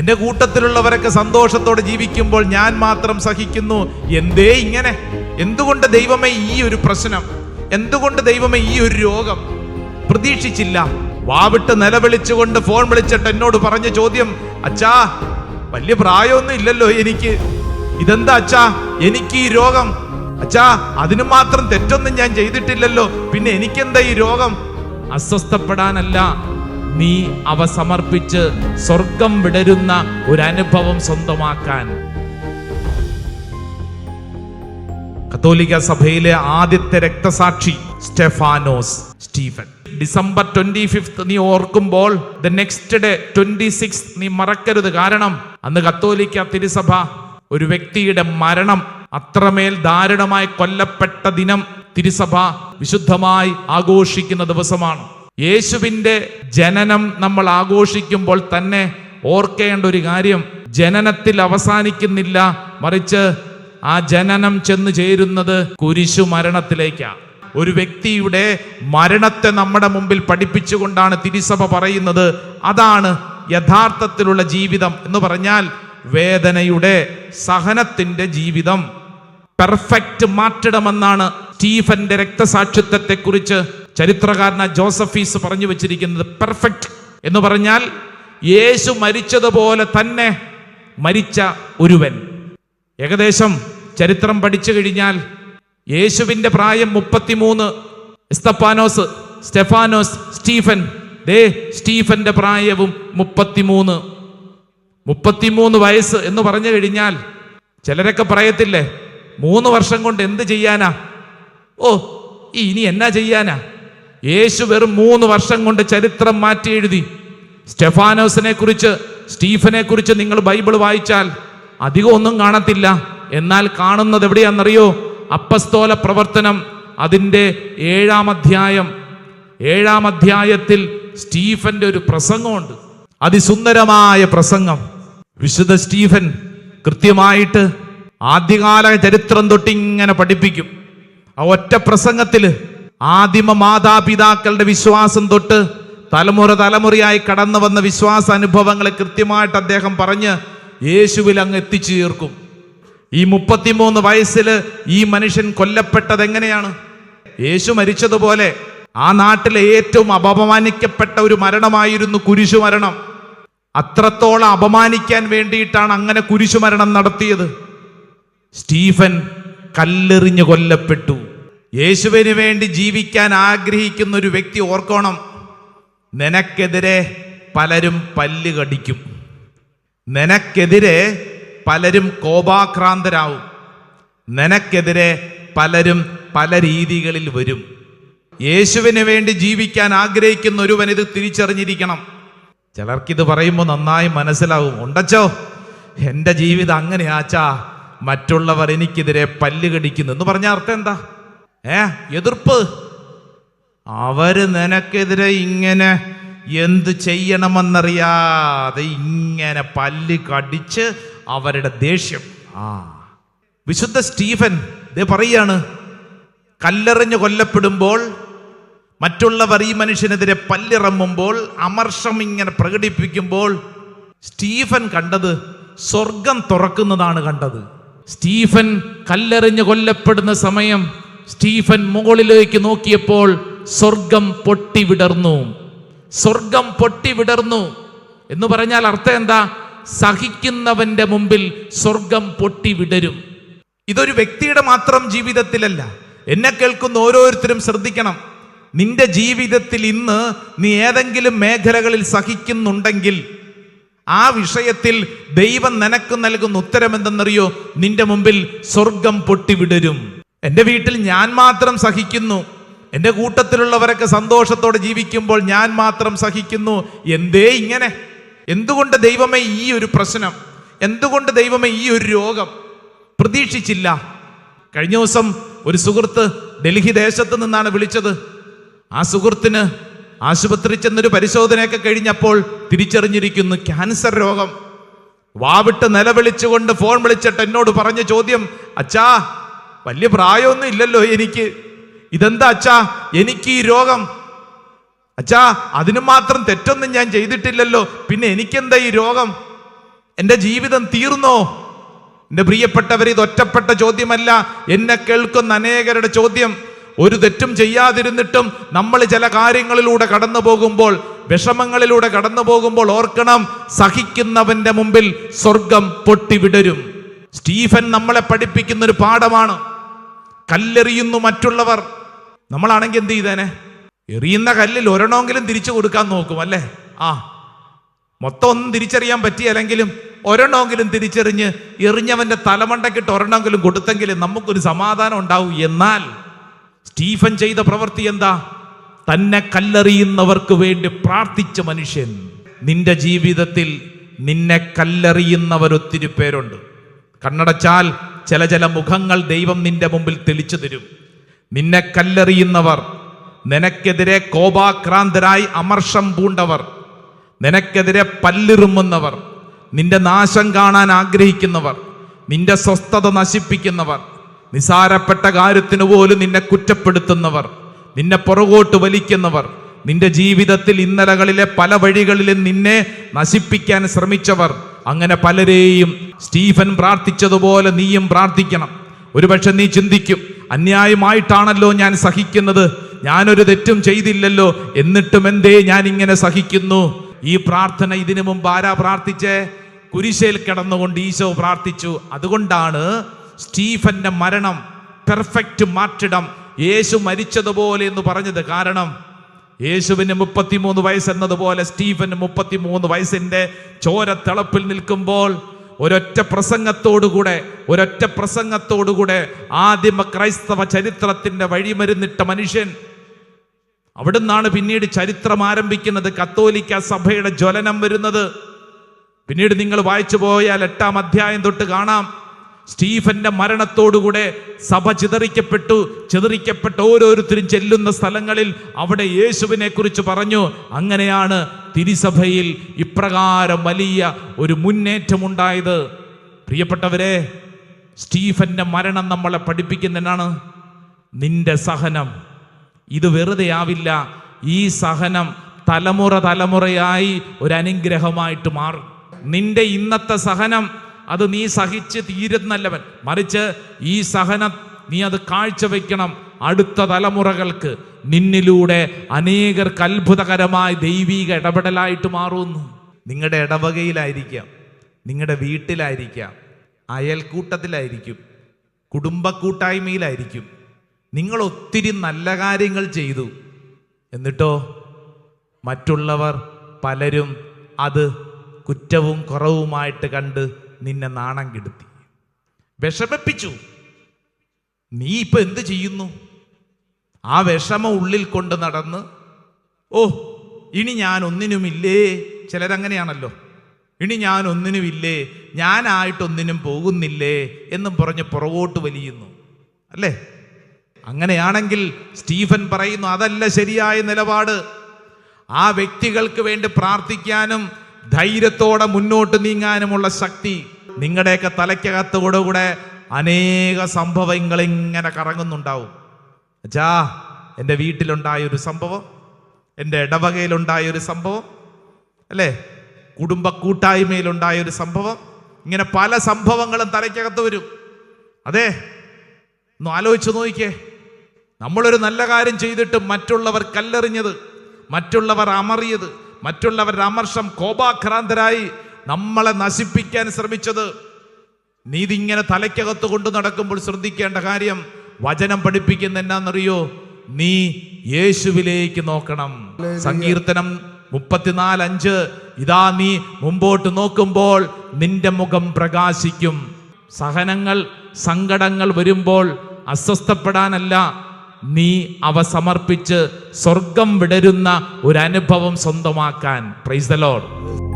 എന്റെ കൂട്ടത്തിലുള്ളവരൊക്കെ സന്തോഷത്തോടെ ജീവിക്കുമ്പോൾ ഞാൻ മാത്രം സഹിക്കുന്നു. എന്തേ ഇങ്ങനെ? എന്തുകൊണ്ട് ദൈവമേ ഈ ഒരു പ്രശ്നം? എന്തുകൊണ്ട് ദൈവമേ ഈ ഒരു രോഗം? പ്രതീക്ഷിച്ചില്ല. വാവിട്ട് നിലവിളിച്ചുകൊണ്ട് ഫോൺ വിളിച്ചിട്ട് എന്നോട് പറഞ്ഞ ചോദ്യം അച്ഛാ വലിയ പ്രായമൊന്നും ഇല്ലല്ലോ എനിക്ക്. ഇതെന്താ അച്ഛാ? എനിക്ക് ഈ രോഗം. അച്ഛാ അതിനു മാത്രം തെറ്റൊന്നും ഞാൻ ചെയ്തിട്ടില്ലല്ലോ. പിന്നെ എനിക്കെന്താ ഈ രോഗം? അസ്വസ്ഥപ്പെടാനല്ല. നീ അവ സമർപ്പിച്ച് സ്വർഗം വിടരുന്ന ഒരു അനുഭവം സ്വന്തമാക്കാൻ. കത്തോലിക്ക സഭയിലെ ആദ്യത്തെ രക്തസാക്ഷി Stephanos Stephen. December twenty fifth നീ ഓർക്കുമ്പോൾ the next day twenty six നീ മറക്കരുത്. കാരണം അന്ന് കത്തോലിക്ക തിരുസഭ ഒരു വ്യക്തിയുടെ മരണം അത്രമേൽ ദാരുണമായി കൊല്ലപ്പെട്ട ദിനം തിരുസഭ വിശുദ്ധമായി ആഘോഷിക്കുന്ന ദിവസമാണ്. യേശുവിന്റെ ജനനം നമ്മൾ ആഘോഷിക്കുമ്പോൾ തന്നെ ഓർക്കേണ്ട ഒരു കാര്യം. ജനനത്തിൽ അവസാനിക്കുന്നില്ല. മറിച്ച് ആ ജനനം ചെന്ന് ചേരുന്നത് കുരിശു മരണത്തിലേക്കാണ് ഒരു വ്യക്തിയുടെ മരണത്തെ നമ്മുടെ മുമ്പിൽ പഠിപ്പിച്ചുകൊണ്ടാണ് തിരുസഭ പറയുന്നത്. അതാണ് യഥാർത്ഥത്തിലുള്ള ജീവിതം എന്ന് പറഞ്ഞാൽ വേദനയുടെ സഹനത്തിന്റെ ജീവിതം. പെർഫെക്റ്റ് മാറ്റിടമെന്നാണ് സ്റ്റീഫന്റെ രക്തസാക്ഷിത്വത്തെ കുറിച്ച് ചരിത്രകാരന ജോസഫീസ് പറഞ്ഞു വെച്ചിരിക്കുന്നത് പെർഫെക്റ്റ് എന്ന് പറഞ്ഞാൽ യേശു മരിച്ചതുപോലെ തന്നെ മരിച്ച ഒരുവൻ. ഏകദേശം ചരിത്രം പഠിച്ചു കഴിഞ്ഞാൽ യേശുവിന്റെ പ്രായം മുപ്പത്തിമൂന്ന് എസ്തപ്പാനോസ് സ്റ്റെഫാനോസ് സ്റ്റീഫൻ. ദേ സ്റ്റീഫന്റെ പ്രായവും മുപ്പത്തിമൂന്ന്. മുപ്പത്തിമൂന്ന് വയസ്സ് എന്ന് പറഞ്ഞു കഴിഞ്ഞാൽ ചിലരൊക്കെ പറയത്തില്ലേ മൂന്ന് വർഷം കൊണ്ട് എന്ത് ചെയ്യാനാ? ഓ ഇനി എന്നാ ചെയ്യാനാ? യേശു വെറും മൂന്ന് വർഷം കൊണ്ട് ചരിത്രം മാറ്റി എഴുതി. സ്റ്റെഫാനോസിനെ കുറിച്ച് സ്റ്റീഫനെ കുറിച്ച് നിങ്ങൾ ബൈബിൾ വായിച്ചാൽ അധികം ഒന്നും കാണത്തില്ല. എന്നാൽ കാണുന്നത് എവിടെയാണെന്നറിയോ? അപ്പസ്തോല പ്രവർത്തനം അതിന്റെ ഏഴാം അധ്യായം. ഏഴാം അധ്യായത്തിൽ സ്റ്റീഫന്റെ ഒരു പ്രസംഗമുണ്ട്. അതിസുന്ദരമായ പ്രസംഗം. വിശുദ്ധ സ്റ്റീഫൻ കൃത്യമായിട്ട് ആദ്യകാല ചരിത്രം തൊട്ടിങ്ങനെ പഠിപ്പിക്കും. ആ ഒറ്റ പ്രസംഗത്തിൽ ആദിമ മാതാപിതാക്കളുടെ വിശ്വാസം തൊട്ട് തലമുറ തലമുറയായി കടന്നു വന്ന വിശ്വാസ അനുഭവങ്ങളെ കൃത്യമായിട്ട് അദ്ദേഹം പറഞ്ഞ് യേശുവിൽ അങ്ങ് എത്തിച്ചു ചേർക്കും ഈ മുപ്പത്തിമൂന്ന് വയസ്സിൽ ഈ മനുഷ്യൻ കൊല്ലപ്പെട്ടത് എങ്ങനെയാണ്? യേശു മരിച്ചതുപോലെ ആ നാട്ടിലെ ഏറ്റവും അപമാനിക്കപ്പെട്ട ഒരു മരണമായിരുന്നു കുരിശു മരണം അത്രത്തോളം അപമാനിക്കാൻ വേണ്ടിയിട്ടാണ് അങ്ങനെ കുരിശുമരണം നടത്തിയത്. സ്റ്റീഫൻ കല്ലെറിഞ്ഞ് കൊല്ലപ്പെട്ടു. യേശുവിന് വേണ്ടി ജീവിക്കാൻ ആഗ്രഹിക്കുന്ന ഒരു വ്യക്തി ഓർക്കണം. നിനക്കെതിരെ പലരും പല്ല് കടിക്കും. നിനക്കെതിരെ പലരും കോപാക്രാന്തരാവും. നിനക്കെതിരെ പലരും പല രീതികളിൽ വരും. യേശുവിന് വേണ്ടി ജീവിക്കാൻ ആഗ്രഹിക്കുന്ന ഒരുവൻ ഇത് തിരിച്ചറിഞ്ഞിരിക്കണം. ചിലർക്കിത് പറയുമ്പോൾ നന്നായി മനസ്സിലാവും. ഉണ്ടച്ചോ? എന്റെ ജീവിതം അങ്ങനെയാച്ചാ. മറ്റുള്ളവർ എനിക്കെതിരെ പല്ല് കടിക്കുന്നു. എന്ന് പറഞ്ഞ അർത്ഥം എന്താ? ഏ എതിർപ്പ്? അവർ നിനക്കെതിരെ ഇങ്ങനെ എന്ത് ചെയ്യണമെന്നറിയാതെ ഇങ്ങനെ പല്ല് കടിച്ച് അവരുടെ ദേഷ്യം. ആ. വിശുദ്ധ സ്റ്റീഫൻ ഇത് പറയാണ് കല്ലെറിഞ്ഞ് കൊല്ലപ്പെടുമ്പോൾ മറ്റുള്ളവർ ഈ മനുഷ്യനെതിരെ പല്ലിറമ്മുമ്പോൾ അമർഷം ഇങ്ങനെ പ്രകടിപ്പിക്കുമ്പോൾ സ്റ്റീഫൻ കണ്ടത് സ്വർഗം തുറക്കുന്നതാണ് കണ്ടത്. സ്റ്റീഫൻ കല്ലെറിഞ്ഞ് കൊല്ലപ്പെടുന്ന സമയം സ്റ്റീഫൻ മുകളിലേക്ക് നോക്കിയപ്പോൾ സ്വർഗം പൊട്ടി വിടർന്നു. സ്വർഗം പൊട്ടി വിടർന്നു. എന്ന് പറഞ്ഞാൽ അർത്ഥം എന്താ? സഹിക്കുന്നവന്റെ മുമ്പിൽ സ്വർഗം പൊട്ടി വിടരും. ഇതൊരു വ്യക്തിയുടെ മാത്രം ജീവിതത്തിലല്ല. എന്നെ കേൾക്കുന്ന ഓരോരുത്തരും ശ്രദ്ധിക്കണം. നിന്റെ ജീവിതത്തിൽ ഇന്ന് നീ ഏതെങ്കിലും മേഖലകളിൽ സഹിക്കുന്നുണ്ടെങ്കിൽ ആ വിഷയത്തിൽ ദൈവം നിനക്ക് നൽകുന്ന ഉത്തരം എന്തെന്നറിയോ നിന്റെ മുമ്പിൽ സ്വർഗം പൊട്ടിവിടരും എന്റെ വീട്ടിൽ ഞാൻ മാത്രം സഹിക്കുന്നു. എന്റെ കൂട്ടത്തിലുള്ളവരൊക്കെ സന്തോഷത്തോടെ ജീവിക്കുമ്പോൾ ഞാൻ മാത്രം സഹിക്കുന്നു. എന്തേ ഇങ്ങനെ? എന്തുകൊണ്ട് ദൈവമേ ഈ ഒരു പ്രശ്നം? എന്തുകൊണ്ട് ദൈവമേ ഈ ഒരു രോഗം? പ്രതീക്ഷിച്ചില്ല. കഴിഞ്ഞ ദിവസം ഒരു സുഹൃത്ത് ഡൽഹി ദേശത്ത് നിന്നാണ് വിളിച്ചത്. ആ സുഹൃത്തിന് ആശുപത്രി ചെന്നൊരു പരിശോധനയൊക്കെ കഴിഞ്ഞപ്പോൾ തിരിച്ചറിഞ്ഞിരിക്കുന്നു ക്യാൻസർ രോഗം. വാവിട്ട് നിലവിളിച്ചുകൊണ്ട് ഫോൺ വിളിച്ചിട്ട് എന്നോട് പറഞ്ഞ ചോദ്യം അച്ഛാ വലിയ പ്രായമൊന്നും ഇല്ലല്ലോ എനിക്ക്. ഇതെന്താ അച്ഛാ? എനിക്ക് ഈ രോഗം. അച്ഛാ അതിന് മാത്രം തെറ്റൊന്നും ഞാൻ ചെയ്തിട്ടില്ലല്ലോ. പിന്നെ എനിക്കെന്താ ഈ രോഗം? എന്റെ ജീവിതം തീർന്നോ? എന്റെ പ്രിയപ്പെട്ടവർ ഇത് ഒറ്റപ്പെട്ട ചോദ്യമല്ല. എന്നെ കേൾക്കുന്ന അനേകരുടെ ചോദ്യം. ഒരു തെറ്റും ചെയ്യാതിരുന്നിട്ടും നമ്മൾ ചില കാര്യങ്ങളിലൂടെ കടന്നു പോകുമ്പോൾ വിഷമങ്ങളിലൂടെ കടന്നു പോകുമ്പോൾ ഓർക്കണം സഹിക്കുന്നവന്റെ മുമ്പിൽ സ്വർഗം പൊട്ടിവിടരും. സ്റ്റീഫൻ നമ്മളെ പഠിപ്പിക്കുന്ന ഒരു പാഠമാണ്. കല്ലെറിയുന്നു മറ്റുള്ളവർ. നമ്മളാണെങ്കിൽ എന്ത് ചെയ്തേനെ? എറിയുന്ന കല്ലിൽ ഒരെണ്ണമെങ്കിലും തിരിച്ചു കൊടുക്കാൻ നോക്കും അല്ലേ? ആ. മൊത്തം ഒന്നും തിരിച്ചറിയാൻ പറ്റിയല്ലെങ്കിലും ഒരെണ്ണമെങ്കിലും തിരിച്ചെറിഞ്ഞ് എറിഞ്ഞവന്റെ തലമണ്ടക്കിട്ട് ഒരെണ്ണമെങ്കിലും കൊടുത്തെങ്കിലും നമുക്കൊരു സമാധാനം ഉണ്ടാവും. എന്നാൽ സ്റ്റീഫൻ ചെയ്ത പ്രവൃത്തി എന്താ? തന്നെ കല്ലെറിയുന്നവർക്ക് വേണ്ടി പ്രാർത്ഥിച്ച മനുഷ്യൻ. നിന്റെ ജീവിതത്തിൽ നിന്നെ കല്ലെറിയുന്നവരൊത്തിരി പേരുണ്ട്. കണ്ണടച്ചാൽ ചില ചില മുഖങ്ങൾ ദൈവം നിന്റെ മുമ്പിൽ തെളിച്ചു തരും. നിന്നെ കല്ലെറിയുന്നവർ നിനക്കെതിരെ കോപാക്രാന്തരായി അമർഷം പൂണ്ടവർ നിനക്കെതിരെ പല്ലിറുമ്മുന്നവർ നിന്റെ നാശം കാണാൻ ആഗ്രഹിക്കുന്നവർ നിന്റെ സ്വസ്ഥത നശിപ്പിക്കുന്നവർ നിസാരപ്പെട്ട കാര്യത്തിനു പോലും നിന്നെ കുറ്റപ്പെടുത്തുന്നവർ നിന്നെ പുറകോട്ട് വലിക്കുന്നവർ നിന്റെ ജീവിതത്തിൽ ഇന്നലകളിലെ പല വഴികളിലും നിന്നെ നശിപ്പിക്കാൻ ശ്രമിച്ചവർ അങ്ങനെ പലരെയും സ്റ്റീഫൻ പ്രാർത്ഥിച്ചതുപോലെ നീയും പ്രാർത്ഥിക്കണം. ഒരുപക്ഷെ നീ ചിന്തിക്കും അന്യായമായിട്ടാണല്ലോ ഞാൻ സഹിക്കുന്നത്. ഞാനൊരു തെറ്റും ചെയ്തില്ലല്ലോ. എന്നിട്ടും എന്തേ ഞാൻ ഇങ്ങനെ സഹിക്കുന്നു? ഈ പ്രാർത്ഥന ഇതിനു മുമ്പ് ആരാ പ്രാർത്ഥിച്ചേ? കുരിശേൽ കിടന്നുകൊണ്ട് ഈശോ പ്രാർത്ഥിച്ചു. അതുകൊണ്ടാണ് സ്റ്റീഫന്റെ മരണം പെർഫെക്റ്റ് മാറ്റിടം യേശു മരിച്ചതുപോലെ എന്ന് പറഞ്ഞത്. കാരണം യേശുവിന് മുപ്പത്തിമൂന്ന് വയസ്സ് എന്നതുപോലെ സ്റ്റീഫന് മുപ്പത്തിമൂന്ന് ചോര തിളപ്പിൽ നിൽക്കുമ്പോൾ ഒരൊറ്റ പ്രസംഗത്തോടുകൂടെ ഒരൊറ്റ പ്രസംഗത്തോടുകൂടെ ആദിമ ക്രൈസ്തവ ചരിത്രത്തിന്റെ വഴിമരുന്നിട്ട മനുഷ്യൻ അവിടുന്നാണ് പിന്നീട് ചരിത്രം ആരംഭിക്കുന്നത് കത്തോലിക്ക സഭയുടെ ജ്വലനം വരുന്നത്. പിന്നീട് നിങ്ങൾ വായിച്ചു പോയാൽ എട്ടാം അധ്യായം തൊട്ട് കാണാം. സ്റ്റീഫന്റെ മരണത്തോടുകൂടെ സഭ ചിതറിക്കപ്പെട്ടു ചിതറിക്കപ്പെട്ട ഓരോരുത്തരും ചെല്ലുന്ന സ്ഥലങ്ങളിൽ അവിടെ യേശുവിനെ കുറിച്ച് പറഞ്ഞു. അങ്ങനെയാണ് തിരിസഭയിൽ ഇപ്രകാരം വലിയ ഒരു മുന്നേറ്റമുണ്ടായത്. പ്രിയപ്പെട്ടവരെ സ്റ്റീഫന്റെ മരണം നമ്മളെ പഠിപ്പിക്കുന്നതിനാണ്. നിന്റെ സഹനം. ഇത് വെറുതെ ആവില്ല. ഈ സഹനം തലമുറ തലമുറയായി ഒരു അനുഗ്രഹമായിട്ട് മാറും. നിന്റെ ഇന്നത്തെ സഹനം അത് നീ സഹിച്ച് തീരുന്നല്ലവൻ. മറിച്ച് ഈ സഹനം നീ അത് കാഴ്ചവെക്കണം അടുത്ത തലമുറകൾക്ക്. നിന്നിലൂടെ അനേകർക്ക് അത്ഭുതകരമായ ദൈവിക ഇടപെടലായിട്ട് മാറുന്നു. നിങ്ങളുടെ ഇടവകയിലായിരിക്കാം നിങ്ങളുടെ വീട്ടിലായിരിക്കാം അയൽക്കൂട്ടത്തിലായിരിക്കും കുടുംബക്കൂട്ടായ്മയിലായിരിക്കും. നിങ്ങൾ ഒത്തിരി നല്ല കാര്യങ്ങൾ ചെയ്തു. എന്നിട്ടോ മറ്റുള്ളവർ പലരും അത് കുറ്റവും കുറവുമായിട്ട് കണ്ട് നിന്നെ നാണം കെടുത്തി. വിഷമിപ്പിച്ചു. നീ ഇപ്പൊ എന്ത് ചെയ്യുന്നു? ആ വിഷമം ഉള്ളിൽ കൊണ്ട് നടന്ന് ഓ ഇനി ഞാൻ ഒന്നിനുമില്ലേ? ചിലരങ്ങനെയാണല്ലോ. ഇനി ഞാൻ ഒന്നിനുമില്ലേ? ഞാനായിട്ടൊന്നിനും പോകുന്നില്ലേ? എന്നും പറഞ്ഞ് പുറകോട്ട് വലിയുന്നു. അല്ലേ? അങ്ങനെയാണെങ്കിൽ സ്റ്റീഫൻ പറയുന്നു അതല്ല ശരിയായ നിലപാട്. ആ വ്യക്തികൾക്ക് വേണ്ടി പ്രാർത്ഥിക്കാനും ധൈര്യത്തോടെ മുന്നോട്ട് നീങ്ങാനുമുള്ള ശക്തി നിങ്ങളുടെയൊക്കെ തലയ്ക്കകത്തോടുകൂടെ അനേക സംഭവങ്ങൾ ഇങ്ങനെ കറങ്ങുന്നുണ്ടാവും. അച്ഛാ എന്റെ വീട്ടിലുണ്ടായ ഒരു സംഭവം എന്റെ ഇടവകയിലുണ്ടായ ഒരു സംഭവം അല്ലേ? കുടുംബ കൂട്ടായ്മയിലുണ്ടായ ഒരു സംഭവം ഇങ്ങനെ പല സംഭവങ്ങളും തലയ്ക്കകത്ത് വരും. അതെ ഒന്ന് ആലോചിച്ച് നോക്കിക്കേ നമ്മളൊരു നല്ല കാര്യം ചെയ്തിട്ട് മറ്റുള്ളവർ കല്ലെറിഞ്ഞത് മറ്റുള്ളവർ അമറിയത് മറ്റുള്ളവരുടെ അമർഷം കോപാക്രാന്തരായി നമ്മളെ നശിപ്പിക്കാൻ ശ്രമിച്ചത്. നീതി ഇങ്ങനെ തലയ്ക്കകത്ത് കൊണ്ട് നടക്കുമ്പോൾ ശ്രദ്ധിക്കേണ്ട കാര്യം വചനം പഠിപ്പിക്കുന്ന എന്നാന്നറിയോ? നീ യേശുവിലേക്ക് നോക്കണം. സങ്കീർത്തനം മുപ്പത്തിനാല് അഞ്ച് ഇതാ നീ മുമ്പോട്ട് നോക്കുമ്പോൾ നിന്റെ മുഖം പ്രകാശിക്കും. സഹനങ്ങൾ സങ്കടങ്ങൾ വരുമ്പോൾ അസ്വസ്ഥപ്പെടാനല്ല. നീ അവ സമർപ്പിച്ച് സ്വർഗം വിടരുന്ന ഒരു അനുഭവം സ്വന്തമാക്കാൻ. Praise the Lord